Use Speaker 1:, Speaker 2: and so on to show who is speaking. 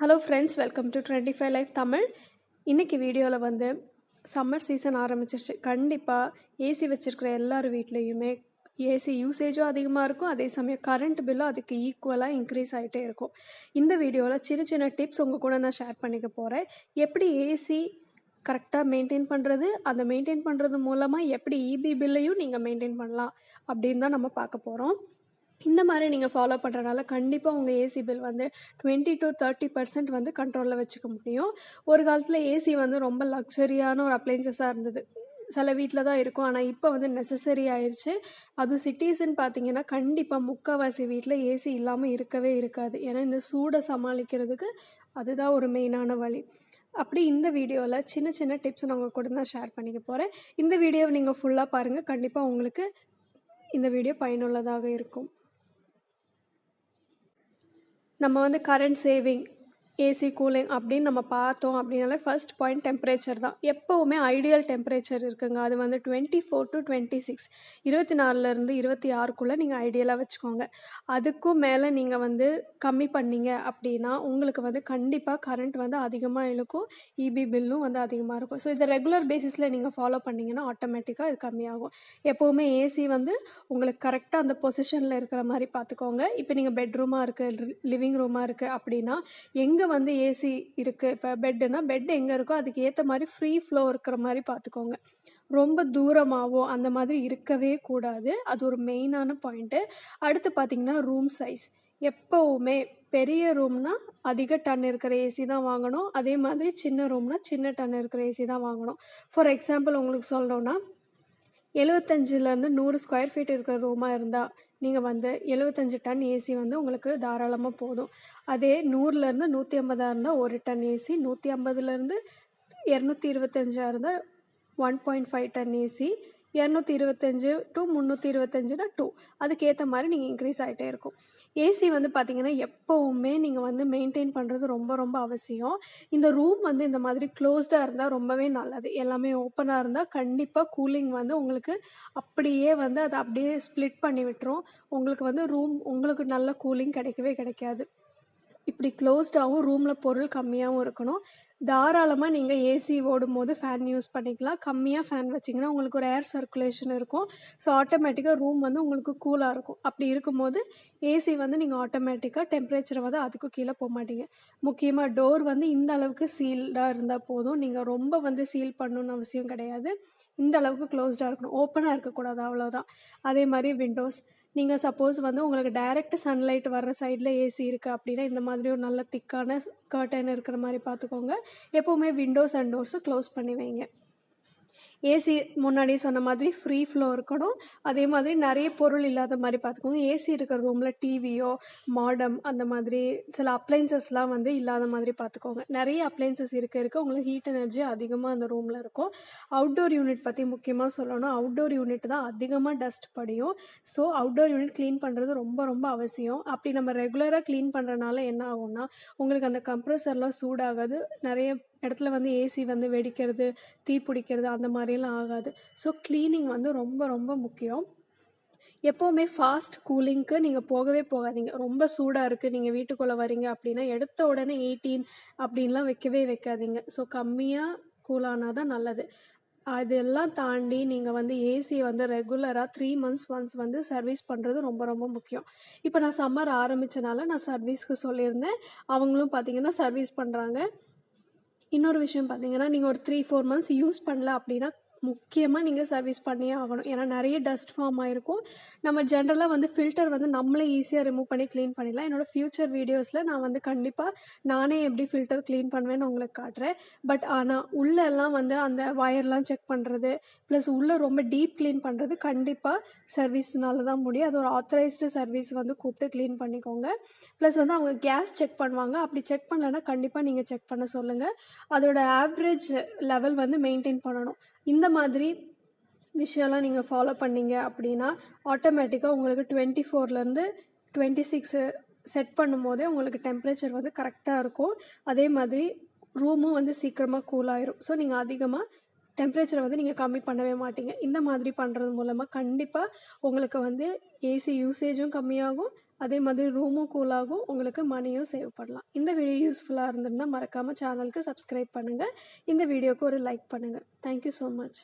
Speaker 1: Hello friends welcome to twenty five life Tamil இன்றைக்கி வீடியோவில் வந்து சம்மர் சீசன் ஆரம்பிச்சிருச்சு. கண்டிப்பாக ஏசி வச்சுருக்கிற எல்லார் வீட்லேயுமே ஏசி யூசேஜும் அதிகமாக இருக்கும். அதே சமயம் கரண்ட் பில்லும் அதுக்கு ஈக்குவலாக இன்க்ரீஸ் ஆகிட்டே இருக்கும். இந்த வீடியோவில் சின்ன சின்ன டிப்ஸ் உங்கள் கூட நான் ஷேர் பண்ணிக்க போகிறேன் எப்படி ஏசி கரெக்டாக மெயின்டைன் பண்ணுறது அந்த மெயின்டைன் பண்ணுறது மூலமாக எப்படி இபி பில்லையும் நீங்கள் மெயின்டைன் பண்ணலாம் அப்படின்னு தான் நம்ம பார்க்க போகிறோம் இந்த மாதிரி நீங்கள் ஃபாலோ பண்ணுறனால கண்டிப்பாக உங்கள் ஏசி பில் வந்து டுவெண்ட்டி டு தேர்ட்டி பர்சன்ட் வந்து கண்ட்ரோலில் வச்சுக்க முடியும். ஒரு காலத்தில் ஏசி வந்து ரொம்ப லக்ஸரியான ஒரு அப்ளைன்சஸாக இருந்தது. சில வீட்டில் தான் இருக்கும். ஆனால் இப்போ வந்து நெசசரி ஆயிடுச்சு அதுவும் சிட்டிஸ்ன்னு பார்த்தீங்கன்னா கண்டிப்பாக முக்கால்வாசி வீட்டில் ஏசி இல்லாமல் இருக்கவே இருக்காது. ஏன்னா இந்த சூடை சமாளிக்கிறதுக்கு அதுதான் ஒரு மெயினான வழி. அப்படி இந்த வீடியோவில் சின்ன சின்ன டிப்ஸ் நான் உங்கள் கூட தான் ஷேர் பண்ணிக்க போகிறேன் இந்த வீடியோவை நீங்கள் ஃபுல்லாக பாருங்கள் கண்டிப்பாக உங்களுக்கு இந்த வீடியோ பயனுள்ளதாக இருக்கும். நம்ம வந்து கரண்ட் சேவிங் ஏசி கூலிங் அப்படின்னு நம்ம பார்த்தோம் அப்படின்னாலே ஃபர்ஸ்ட் பாயிண்ட் டெம்பரேச்சர் தான். எப்போவுமே ஐடியல் டெம்பரேச்சர் இருக்குங்க. அது வந்து twenty four to twenty six இருபத்தி நாலுலேருந்து இருபத்தி ஆறுக்குள்ளே நீங்கள் ஐடியலாக வச்சுக்கோங்க. அதுக்கும் மேலே நீங்கள் வந்து கம்மி பண்ணீங்க அப்படின்னா உங்களுக்கு வந்து கண்டிப்பாக கரண்ட் வந்து அதிகமாக இழுக்கும். இபி பில்லும் வந்து அதிகமாக இருக்கும். ஸோ இதை ரெகுலர் பேசிஸில் நீங்கள் ஃபாலோ பண்ணிங்கன்னா ஆட்டோமேட்டிக்காக இது கம்மியாகும். எப்போவுமே ஏசி வந்து உங்களுக்கு கரெக்டாக அந்த பொசிஷனில் இருக்கிற மாதிரி பார்த்துக்கோங்க. இப்போ நீங்கள் பெட்ரூமாக இருக்குது லிவிங் ரூமாக இருக்குது அப்படின்னா எங்கே வந்து ஏசி இருக்குது இப்போ பெட்டுனா பெட் எங்கே இருக்கோ அதுக்கு ஏற்ற மாதிரி ஃப்ரீ ஃப்ளோ இருக்கிற மாதிரி பார்த்துக்கோங்க ரொம்ப தூரமாகவோ அந்த மாதிரி இருக்கவே கூடாது. அது ஒரு மெயினான பாயிண்ட்டு அடுத்து பார்த்தீங்கன்னா ரூம் சைஸ் எப்போவுமே பெரிய ரூம்னா அதிக டன் இருக்கிற ஏசி தான் வாங்கணும். அதே மாதிரி சின்ன ரூம்னா சின்ன டன் இருக்கிற ஏசி தான் வாங்கணும். ஃபார் எக்ஸாம்பிள் உங்களுக்கு சொல்லணும்னா எழுபத்தஞ்சிலேருந்து நூறு ஸ்கொயர் ஃபீட் இருக்கிற ரூமாக இருந்தால் நீங்கள் வந்து எழுபத்தஞ்சு டன் ஏசி வந்து உங்களுக்கு தாராளமாக போதும். அதே நூறுலேருந்து நூற்றி ஐம்பதாக இருந்தால் ஒரு டன் ஏசி நூற்றி ஐம்பதுலேருந்து இரநூத்தி இருபத்தஞ்சாக இருந்தால் one point five ton AC இரநூத்தி இருபத்தஞ்சு டு முந்நூற்றி இருபத்தஞ்சுனா டூ அதுக்கேற்ற மாதிரி நீங்கள் இன்க்ரீஸ் ஆகிட்டே இருக்கும். ஏசி வந்து பார்த்தீங்கன்னா எப்போவுமே நீங்கள் வந்து மெயின்டைன் பண்ணுறது ரொம்ப ரொம்ப அவசியம். இந்த ரூம் வந்து இந்த மாதிரி க்ளோஸ்டாக இருந்தால் ரொம்பவே நல்லது. எல்லாமே ஓப்பனாக இருந்தால் கண்டிப்பாக கூலிங் வந்து உங்களுக்கு அப்படியே வந்து அதை அப்படியே ஸ்ப்ளிட் பண்ணி விட்டுரும். உங்களுக்கு வந்து ரூம் உங்களுக்கு நல்ல கூலிங் கிடைக்கவே கிடைக்காது. இப்படி க்ளோஸ்டாகவும் ரூமில் பொருள் கம்மியாகவும் இருக்கணும். தாராளமாக நீங்கள் ஏசி ஓடும் போது ஃபேன் யூஸ் பண்ணிக்கலாம். கம்மியாக ஃபேன் வச்சிங்கன்னா உங்களுக்கு ஒரு ஏர் சர்க்குலேஷன் இருக்கும். ஸோ ஆட்டோமேட்டிக்காக ரூம் வந்து உங்களுக்கு கூலாக இருக்கும். அப்படி இருக்கும்போது ஏசி வந்து நீங்கள் ஆட்டோமேட்டிக்காக டெம்பரேச்சரை வந்து அதுக்கு கீழே போக மாட்டீங்க. முக்கியமாக டோர் வந்து இந்த அளவுக்கு சீல்டாக இருந்தால் போதும். நீங்கள் ரொம்ப வந்து சீல் பண்ணணும்னு அவசியம் கிடையாது. இந்த அளவுக்கு க்ளோஸ்டாக இருக்கணும். ஓப்பனாக இருக்கக்கூடாது அவ்வளோதான் அதே மாதிரி விண்டோஸ் நீங்கள் சப்போஸ் வந்து உங்களுக்கு டைரக்ட் சன்லைட் வர்ற சைடில் ஏசி இருக்குது அப்படின்னா இந்த மாதிரி ஒரு நல்ல திக்கான கர்டன் இருக்கிற மாதிரி பார்த்துக்கோங்க. எப்போவுமே விண்டோஸ் அண்ட் டோர்ஸும் க்ளோஸ் பண்ணி வைங்க. ஏசி முன்னாடி சொன்ன மாதிரி ஃப்ரீ ஃப்ளோ இருக்கணும். அதே மாதிரி நிறைய பொருள் இல்லாத மாதிரி பார்த்துக்கோங்க. ஏசி இருக்கிற ரூமில் டிவியோ மாடம் அந்த மாதிரி சில அப்ளைன்சஸ்லாம் வந்து இல்லாத மாதிரி பார்த்துக்கோங்க. நிறைய அப்ளைன்சஸ் இருக்க இருக்க உங்களுக்கு ஹீட் எனர்ஜி அதிகமாக அந்த ரூமில் இருக்கும். அவுட்டோர் யூனிட் பற்றி முக்கியமாக சொல்லணும். அவுட்டோர் யூனிட் தான் அதிகமாக டஸ்ட் படியும். ஸோ அவுட்டோர் யூனிட் க்ளீன் பண்ணுறது ரொம்ப ரொம்ப அவசியம். அப்படி நம்ம ரெகுலராக க்ளீன் பண்ணுறனால என்ன ஆகும்னா உங்களுக்கு அந்த கம்ப்ரஸர்லாம் சூடாகாது. நிறைய இடத்துல வந்து ஏசி வந்து வெடிக்கிறது தீ பிடிக்கிறது அந்த மாதிரிலாம் ஆகாது. ஸோ க்ளீனிங் வந்து ரொம்ப ரொம்ப முக்கியம். எப்போவுமே ஃபாஸ்ட் கூலிங்க்கு நீங்கள் போகவே போகாதீங்க. ரொம்ப சூடாக இருக்குது நீங்கள் வீட்டுக்குள்ளே வரீங்க அப்படின்னா எடுத்த உடனே எயிட்டீன் அப்படின்லாம் வைக்கவே வைக்காதீங்க. ஸோ கம்மியாக கூலானால் தான் நல்லது. அதெல்லாம் தாண்டி நீங்கள் வந்து ஏசி வந்து ரெகுலராக த்ரீ மந்த்ஸ் ஒன்ஸ் வந்து சர்வீஸ் பண்ணுறது ரொம்ப ரொம்ப முக்கியம். இப்போ நான் சம்மர் ஆரம்பித்தனால நான் சர்வீஸ்க்கு சொல்லியிருந்தேன். அவங்களும் பார்த்தீங்கன்னா சர்வீஸ் பண்ணுறாங்க இன்னொரு விஷயம் பார்த்தீங்கன்னா நீங்கள் ஒரு த்ரீ ஃபோர் மந்த்ஸ் யூஸ் பண்ணல அப்படின்னா முக்கியமாக நீங்கள் சர்வீஸ் பண்ணியே ஆகணும். ஏன்னா நிறைய டஸ்ட் ஃபார்ம் ஆகிருக்கும் நம்ம ஜென்ரலாக வந்து ஃபில்டர் வந்து நம்மளே ஈஸியாக ரிமூவ் பண்ணி க்ளீன் பண்ணிடலாம். என்னோடய ஃப்யூச்சர் வீடியோஸில் நான் வந்து கண்டிப்பாக நானே எப்படி ஃபில்டர் க்ளீன் பண்ணுவேன்னு உங்களுக்கு காட்டுறேன். பட் ஆனால் உள்ளெல்லாம் வந்து அந்த வயர்லாம் செக் பண்ணுறது ப்ளஸ் உள்ளே ரொம்ப டீப் க்ளீன் பண்ணுறது கண்டிப்பாக சர்வீஸ்னால தான் முடியும். அது ஒரு ஆத்தரைஸ்டு சர்வீஸ் வந்து கூப்பிட்டு க்ளீன் பண்ணிக்கோங்க. ப்ளஸ் வந்து அவங்க கேஸ் செக் பண்ணுவாங்க. அப்படி செக் பண்ணலன்னா கண்டிப்பாக நீங்கள் செக் பண்ண சொல்லுங்கள் அதோட ஆவரேஜ் லெவல் வந்து மெயின்டைன் பண்ணணும். இந்த மாதிரி விஷயம்லாம் நீங்கள் ஃபாலோ பண்ணீங்க அப்படின்னா ஆட்டோமேட்டிக்காக உங்களுக்கு டுவெண்ட்டி ஃபோர்லேருந்து டுவெண்ட்டி சிக்ஸு செட் பண்ணும் போதே உங்களுக்கு டெம்பரேச்சர் வந்து கரெக்டாக இருக்கும். அதே மாதிரி ரூமும் வந்து சீக்கிரமாக கூலாயிரும் ஸோ நீங்கள் அதிகமாக டெம்பரேச்சரை வந்து நீங்கள் கம்மி பண்ணவே மாட்டீங்க. இந்த மாதிரி பண்ணுறது மூலமாக கண்டிப்பாக உங்களுக்கு வந்து ஏசி யூசேஜும் கம்மியாகும். அதே மாதிரி ரூமும் கூலாகும் உங்களுக்கு மணியும் சேவ் பண்ணலாம். இந்த வீடியோ யூஸ்ஃபுல்லாக இருந்திருந்தால் மறக்காமல் சேனலுக்கு சப்ஸ்கிரைப் பண்ணுங்கள் இந்த வீடியோக்கு ஒரு லைக் பண்ணுங்கள் தேங்க்யூ ஸோ மச்